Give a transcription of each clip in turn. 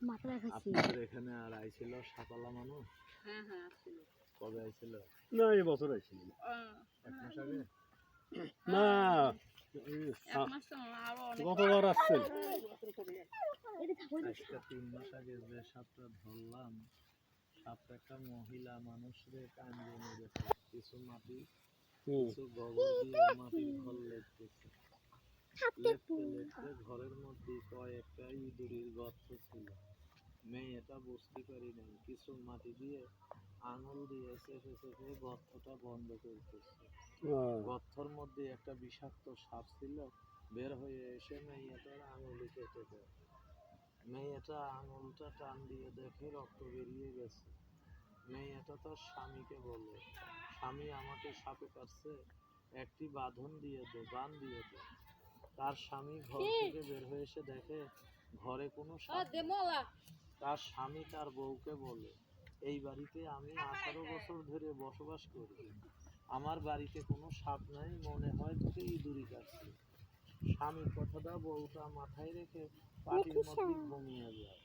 মাথা আপনাদের এখানে আর আইছিল সাতালা মানুষ? হ্যাঁ হ্যাঁ আসছিল। কবে আইছিল? না এই বছর আইছিল। এক মাস আগে? না এই এক সা- মাস তো না, আরও অনেক গতবার আসছেন আজকে তিন মাস আগে যে সাপটা ধরলাম সাপটা একটা মহিলা মানুষরে কিছু মাটি কিছু গোবর দিয়ে মাটির ঘর লেপতেছে লেপতে লেপতে ঘরের মধ্যে কয়েকটা ইঁদুরের গর্ত ছিল। মেয়েটা বুঝতে পারি নাই কিছু মাটি দিয়ে আঙুল দিয়ে চেপে চেপে গর্তটা বন্ধ করতেছে গর্তর মধ্যে একটা বিষাক্ত সাপ ছিল বের হয়ে এসে মেয়েটার আঙুলে কেটে দেয়। মেয়েটা আঙুলটা টান দিয়ে দেখে রক্ত বেরিয়ে গেছে। মেয়েটা তার স্বামীকে বলে স্বামী আমাকে সাপে কাটছে একটি বাঁধন দিয়ে দে বান দিয়ে দে। তার স্বামী ঘর থেকে বের হয়ে এসে দেখে ঘরে কোনো সাপ নেই। তার স্বামী তার বউকে বলে এই বাড়িতে আমি আঠারো বছর ধরে বসবাস করি। আমার বাড়িতে কোনো সাপ নাই মনে হয় তোকে ইঁদুরি কাটছে স্বামীর কথাটা বউটা মাথায় রেখে পাটির মধ্যে ঘুমিয়ে যায়।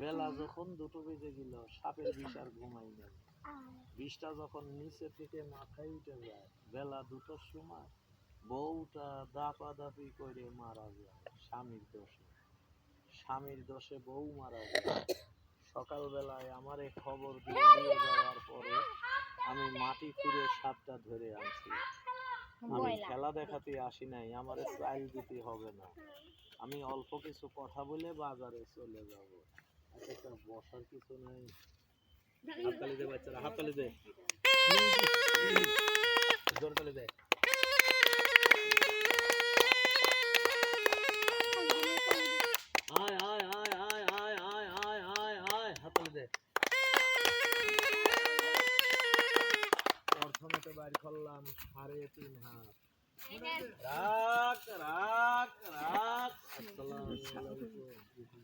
বেলা যখন দুটো বেজে গেল সাপের বিষ আর ঘুমাই না বিষটা যখন নিচে থেকে মাথায় উঠে যায় বেলা দুটোর সময় বউটা দাপা দাপি করে মারা যায় স্বামীর দোষে। স্বামীর দোষে বউ মারা সকালবেলায় আমার এই খবর দিয়ে নিয়ে যাওয়ার পরে আমি মাটি খুঁড়ে সাপটা ধরে আনছি। আমি খেলা দেখাতে আসি নাই আমার চাইল দিতে হবে না। আমি অল্প কিছু কথা বলে বাজারে চলে যাব। আচ্ছা একটা বসার কিছু নাই। হাততালি দে বাচ্চারা হাততালি দে। জোর তালি দে।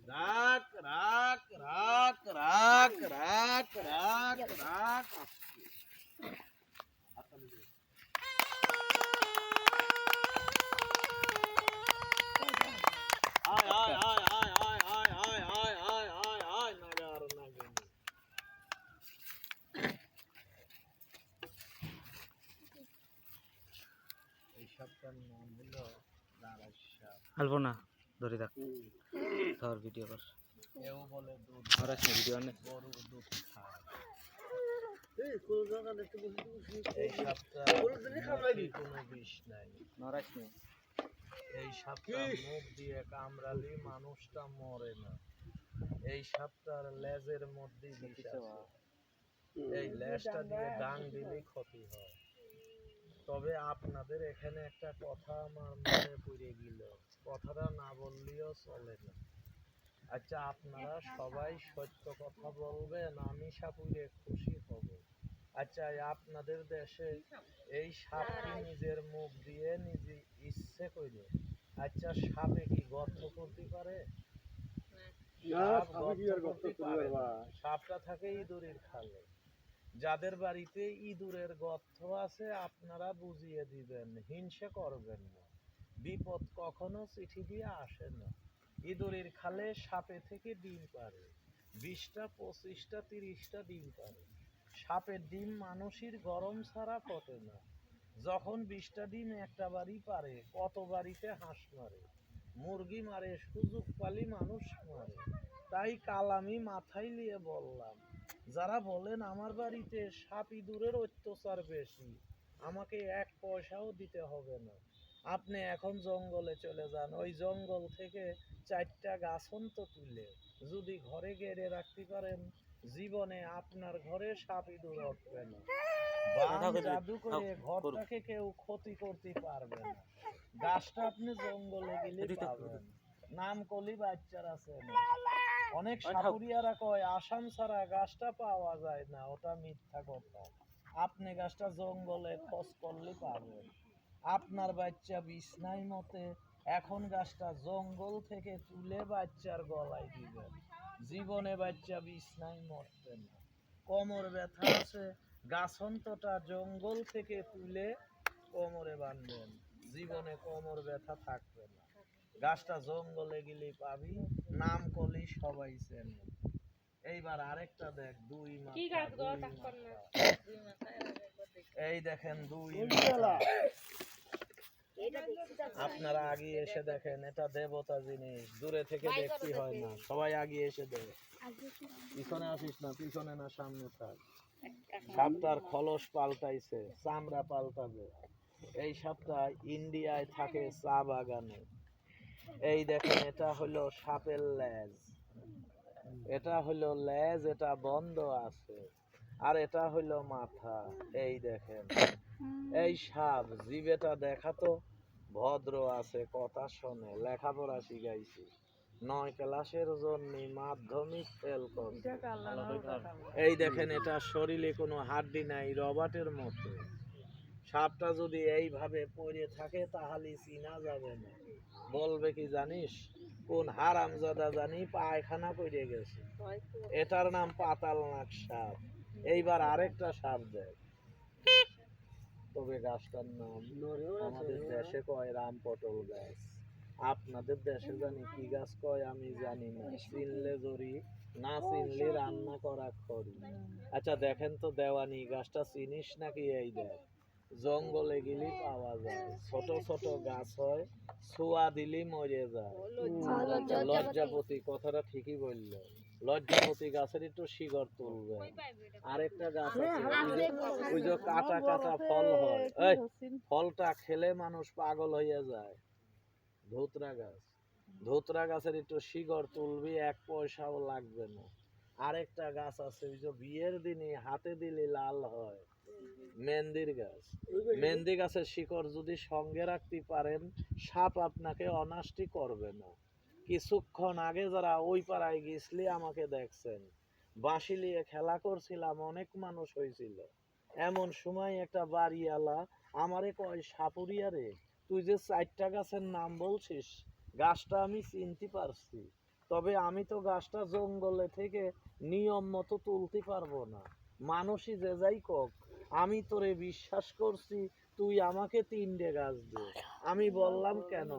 রাখ রাখ রাখ রাখ রাখ রাখ রাখ। আয় আয় আয় আয় আয় আয় আয় আয় আয় আয় আয় এই সাপটার নাম হলো দাঁড়াই না ধরে থাক ধর ভিডিও কর। কেউ বলে দুধ। আর আছে ভিডিও অনেক। গরুর দুধ খায়। এই কোন বসে সাপটা কোনো বিষ নাই। নরাইস নেই এই সাপটা মুখ দিয়ে কামড়ালে মানুষটা মরে না। এই সাপটার লেজের মধ্যে বিষ আছে। এই লেজটা দিয়ে ডাং দিলে ক্ষতি হয়। তবে আপনাদের এখানে একটা কথা আমার মনে পড়ে গেল। কথাটা না বললেও চলে না। আচ্ছা আপনারা সবাই সত্য কথা বলবেন আমি সাপুরে খুশি হব। আচ্ছা আপনাদের দেশে এই সাপটি নিজের মুখ দিয়ে নিজে ইচ্ছে করে। আচ্ছা সাপে কি গর্ত করতে পারে? সাপটা থাকে ইঁদুরের খালে। যাদের বাড়িতে ইঁদুরের গর্ত আছে, আপনারা বুঝিয়ে দিবেন, হিংসে করবেন না। বিপদ কখনো চিঠি দিয়ে আসে না। ইঁদুরের খালে সাপে থেকে ডিম পারে, বিশটা, পঁচিশটা, তিরিশটা ডিম পারে। সাপের ডিম মানুষের গরম ছাড়া ফটে না। যখন বিশটা ডিম একটা বাড়ি পারে, কত বাড়িতে হাঁস মারে? মুরগি মারে, সুযোগ পালি মানুষ মারে। তাই কাল আমি মাথায় নিয়ে বললাম যারা বলেন আমার বাড়িতে সাপ ইঁদুরের অত্যাচার বেশি আমাকে এক পয়সাও দিতে হবে না। আপনি এখন জঙ্গলে চলে যান ওই জঙ্গল থেকে চারটা গাছন্ত তুলে যদি ঘরে গেড়ে রাখতে পারেন জীবনে আপনার ঘরে সাপ ইঁদুর উঠবে না। জাদু করে ঘরটাকে কেউ ক্ষতি করতে পারবে না। গাছটা আপনি জঙ্গলে গেলে পাবেন। নাম কলি বাচ্চার আছে অনেক সাপুরিয়ারা কয় আসাম ছাড়া গাছটা পাওয়া যায় না ওটা মিথ্যা কথা। আপনি গাছটা জঙ্গলে খোঁজ করলে পাবেন। আপনার বাচ্চা বিছনাই মতে এখন গাছটা জঙ্গল থেকে তুলে বাচ্চার গলায় দিবেন। জীবনে বাচ্চা বিছনাই মরবে না। কোমর ব্যথা আছে গাছন্তটা জঙ্গল থেকে তুলে কোমরে বাঁধবেন। জীবনে কোমর ব্যথা থাকবে না। গাছটা জঙ্গলে গেলে পাবি। নাম কলি সবাই চেনে। এইবার আরেকটা দেখ দুই। এই দেখেন দুই আপনারা আগে এসে দেখেন এটা দেবতা জিনিস। দূরে থেকে দেখতে হয় না। সবাই আগে এসে দেখ। পিছনে আসিস না পিছনে না সামনে থাক। সাপটার খলস পাল্টাইছে চামড়া পাল্টাবে। এই সাপটা ইন্ডিয়ায় থাকে চা বাগানে। এই দেখেন এটা হলো সাপের লেজ। এটা হলো লেজ এটা বন্ধ আছে। আর এটা হলো মাথা এই দেখেন। এই সাপ জিবেটা দেখাতো ভদ্র আছে কথা শোনে লেখাপড়া শিখাইছি। নয় ক্লাসের জন্য মাধ্যমিক ফেল করছে। এই দেখেন এটা শরীরে কোনো হাড্ডি নাই রবাটের মতো। সাপটা যদি এইভাবে পড়ে থাকে তাহলে চিনা যাবে না। বলবে কি জানিস? কোন হারামজাদা জানি পায়খানা পড়ে গেছে। এটার নাম পাতাল নাক সাপ। এইবার আরেকটা সাপ দেয় তবে গাছটার নাম আমাদের দেশে কয় রাম পটল গাছ? আপনাদের দেশে জানি কি গাছ কয় আমি জানি না। চিনলে জরি না চিনলে রান্না করা খড়ি। আচ্ছা দেখেন তো দেওয়ানি গাছটা চিনিস নাকি এই দেখ? জঙ্গলে গেলে পাওয়া যায়। ছোট ছোট গাছ হয় ছোয়া দিলি মরে যায়। লজ্জাপতি কথাটা ঠিকই বলল। লজ্জাপতি গাছের একটু শিকড় তুলবে। আরেকটা গাছ আছে ওই যে- কাটা কাটা ফল হয়। এই ফলটা খেলে মানুষ পাগল হয়ে যায়। ধুতরা গাছ। ধুতরা গাছের একটু শিকড় তুলবি এক পয়সাও লাগবে না। আরেকটা গাছ আছে, ওই যে বিয়ের দিনে হাতে দিলে লাল হয়। মেহেন্দির গাছ। মেহেন্দি গাছের শিকড় যদি সঙ্গে রাখতে পারেন, সাপ আপনাকে অনাষ্টি করবে না। কিছুক্ষণ আগে যারা ওই পাড়ায় গেছলি, আমাকে দেখছেন। বাঁশি নিয়ে খেলা করছিলাম, অনেক মানুষ হয়েছিল। এমন সময় একটা বাড়িওয়ালা আমারে কয়, সাপুরিয়া রে, তুই যে চারটা গাছের নাম বলছিস, গাছটা আমি চিনতে পারছি। তবে আমি তো গাছটা জঙ্গলে থেকে নিয়ম মতো তুলতে পারব না। মানুষই যে যাই কক, আমি তোরে বিশ্বাস করছি, তুই আমাকে তিনটে গাছ দে। আমি বললাম, কেন?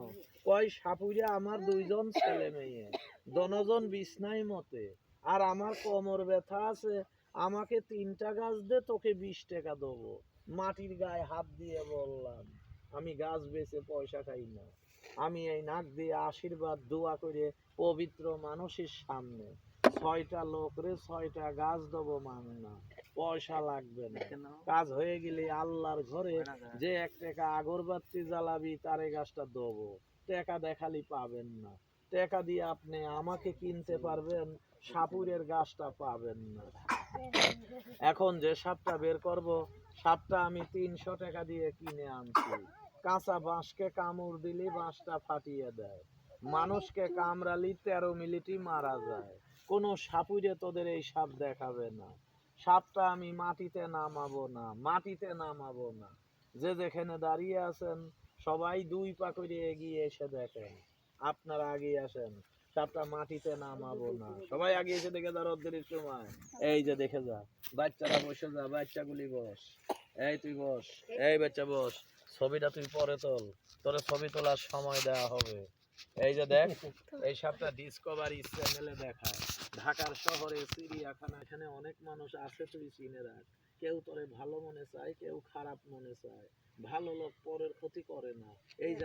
কয় সাপুরে আমার দুইজন ছেলে মেয়ে, দনজন বিছনায় মতে। আর আমার কোমর ব্যথা আছে, আমাকে তিনটা গাছ দে, তোকে বিশ টাকা দেবো। মাটির গায়ে হাত দিয়ে বললাম, আমি গাছ বেচে পয়সা খাই না। আমি এই নাক দিয়ে আশীর্বাদ দোয়া করে পবিত্র মানুষের সামনে ছয়টা লোকরে ছয়টা গাছ দেবো মান না। পয়সা লাগবে না। কাজ হয়ে গেলে আল্লাহর ঘরে যে এক টাকা আগরবাতি জ্বালাবি তারে গাছটা দেবো। টাকা দেখালি পাবেন না। টাকা দিয়ে আপনি আমাকে কিনতে পারবেন সাপুরের গাছটা পাবেন না। এখন যে সাপটা বের করব সাপটা আমি তিনশো টাকা দিয়ে কিনে আনছি। কাঁচা বাঁশকে কামড় দিলে বাঁশটা ফাটিয়ে দেয়। মানুষকে কামড়ালি তেরো মিনিটই মারা যায়। কোনো সাপুরে তোদের এই সাপ দেখাবে না। সাপটা আমি মাটিতে নামাবো না, মাটিতে নামাবো না। যে যেখানে দাঁড়িয়ে আছেন, সবাই দুই পা এগিয়ে এসে দেখেন। আপনারা আগিয়ে আসেন, সাপটা মাটিতে নামাবো না। সবাই আগে এসে দেখে যা রোদ্রের সময়। এই যে দেখে যা বাচ্চারা বসে যা, বাচ্চাগুলি বস। এই তুই বস, এই বাচ্চা বস। ছবিটা তুই পরে তোল। তোর ছবি তোলার সময় দেওয়া হবে। এই যে দেখ এই সাপটা ডিসকভারি চ্যানেলে দেখায়। ঢাকার শহরে চিড়িয়াখানা এখানে অনেক মানুষ আছে তুই চিনে রাখ। কেউ তোরে ভালো মনে চায় কেউ খারাপ মনে চায়। ভালো লোক পরের ক্ষতি করে না। এই যে